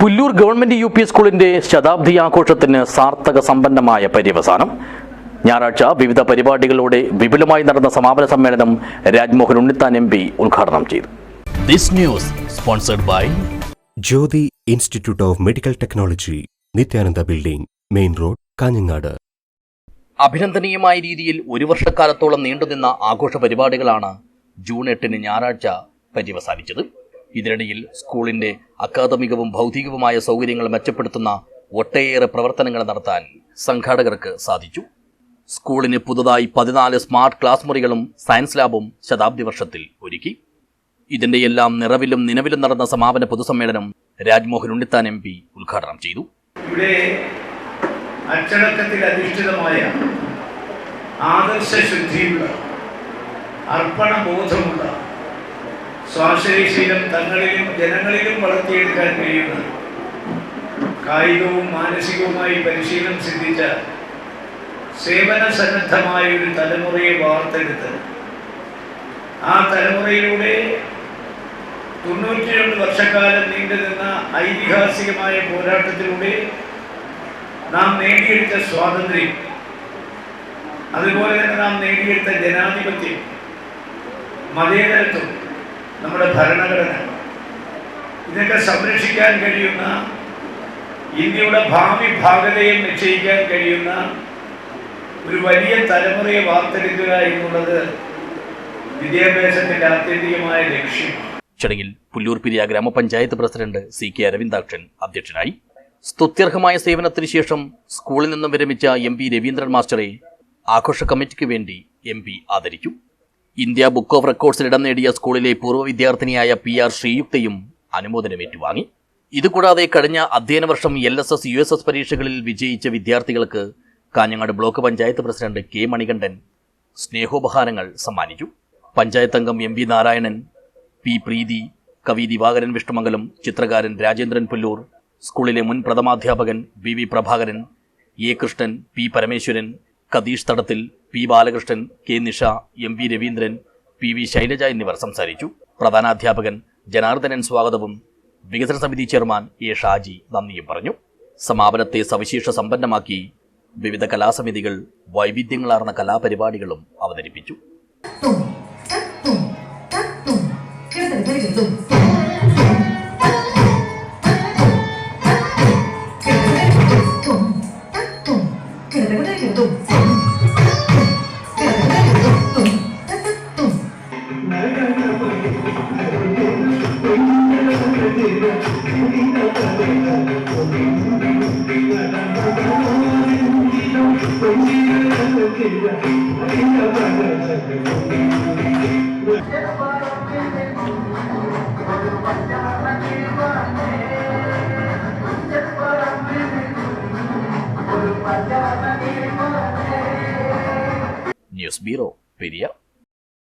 Pullur government U P സ്കൂളിന്റെ ശതാബ്ദി ആഘോഷത്തിന് സാർത്ഥക സമ്പന്നമായ പര്യവസാനം. ഞായറാഴ്ച വിവിധ പരിപാടികളോടെ വിപുലമായി നടന്ന സമാപന സമ്മേളനം രാജ്മോഹൻ ഉണ്ണിത്താൻ എം പി ഉദ്ഘാടനം ചെയ്തു. This news sponsored by Jyothi institute of medical technology Nithyananda building main road Kanhangad. അഭിനന്ദനീയമായ രീതിയിൽ ഒരു വർഷക്കാലത്തോളം നീണ്ടുനിന്ന ആഘോഷ പരിപാടികളാണ് ജൂൺ എട്ടിന് ഞായറാഴ്ച പര്യവസാനിച്ചത്. ഇതിനിടയിൽ സ്കൂളിന്റെ അക്കാദമികവും ഭൗതികവുമായ സൗകര്യങ്ങൾ മെച്ചപ്പെടുത്തുന്ന ഒട്ടേറെ പ്രവർത്തനങ്ങൾ നടത്താൻ സംഘാടകർക്ക് സാധിച്ചു. സ്കൂളിന് പുതുതായി പതിനാല് സ്മാർട്ട് ക്ലാസ് മുറികളും സയൻസ് ലാബും ശതാബ്ദി വർഷത്തിൽ ഒരുക്കി. ഇതിന്റെ എല്ലാം നിറവിലും നിലവിലും നടന്ന സമാപന പൊതുസമ്മേളനം രാജ്മോഹൻ ഉണ്ണിത്താൻ എം പി ഉദ്ഘാടനം ചെയ്തു. അച്ചടക്കത്തിൽ അധിഷ്ഠിതമായ ആദർശശുദ്ധിയുള്ള അർപ്പണബോധമുള്ള സ്വാശ്രയശീലം തങ്ങളിലും ജനങ്ങളിലും വളർത്തിയെടുക്കാൻ കഴിയുന്ന. കായികവും മാനസികവുമായി പരിശീലനം സിദ്ധിച്ച സേവന സന്നദ്ധമായ ഒരു തലമുറയെ വാർത്തെടുത്ത് ആ തലമുറയിലൂടെ തൊണ്ണൂറ്റി രണ്ട് വർഷക്കാലം നീണ്ടു നിന്ന ഐതിഹാസികമായ പോരാട്ടത്തിലൂടെ നാം നേടിയെടുത്ത സ്വാതന്ത്ര്യം അതുപോലെ തന്നെ നാം നേടിയെടുത്ത ജനാധിപത്യം മതേതരത്വം നമ്മുടെ ഭരണഘടന. ഇതൊക്കെ സംരക്ഷിക്കാൻ കഴിയുന്ന ഇന്ത്യയുടെ ഭാവി ഭാഗതയെ നിശ്ചയിക്കാൻ കഴിയുന്ന ഒരു വലിയ തലമുറയെ വാർത്തെടുക്കുക എന്നുള്ളത് വിദ്യാഭ്യാസത്തിന്റെ ആത്യന്തികമായ ലക്ഷ്യം. ചടങ്ങിൽ പുല്ലൂർ പിരിയ ഗ്രാമപഞ്ചായത്ത് പ്രസിഡന്റ് സി കെ അരവിന്ദാക്ഷൻ അധ്യക്ഷനായി. സ്തുത്യർഹമായ സേവനത്തിന് ശേഷം സ്കൂളിൽ നിന്നും വിരമിച്ച എം പി രവീന്ദ്രൻ മാസ്റ്ററെ ആഘോഷ കമ്മിറ്റിക്ക് വേണ്ടി എം പി ആദരിച്ചു. ഇന്ത്യ ബുക്ക് ഓഫ് റെക്കോർഡ്സിൽ ഇടം നേടിയ സ്കൂളിലെ പൂർവ വിദ്യാർത്ഥിനിയായ പി ആർ ശ്രീയുക്തയും അനുമോദനം ഏറ്റുവാങ്ങി ഇതുകൂടാതെ കഴിഞ്ഞ അധ്യയന വർഷം L S S U S S പരീക്ഷകളിൽ വിജയിച്ച വിദ്യാർത്ഥികൾക്ക് Kanhangad block panchayat president K Manikandan സ്നേഹോപഹാരങ്ങൾ സമ്മാനിച്ചു. പഞ്ചായത്ത് അംഗം M V Narayanan P Preethi കവി ദിവാകരൻ വിഷ്ണുമംഗലം ചിത്രകാരൻ രാജേന്ദ്രൻ പുല്ലൂർ സ്കൂളിലെ മുൻ പ്രഥമാധ്യാപകൻ V V Prabhakaran A Krishnan P Parameswaran Katheesh Thadathil P Balakrishnan K Nisha M V Raveendran P V Shailaja എന്നിവർ സംസാരിച്ചു. പ്രധാനാധ്യാപകൻ ജനാർദ്ദനൻ സ്വാഗതവും വികസന സമിതി ചെയർമാൻ എ ഷാജി നന്ദിയും പറഞ്ഞു. സമാപനത്തെ സവിശേഷ സമ്പന്നമാക്കി വിവിധ കലാസമിതികൾ വൈവിധ്യങ്ങളാർന്ന കലാപരിപാടികളും അവതരിപ്പിച്ചു. News Bureau, PDF.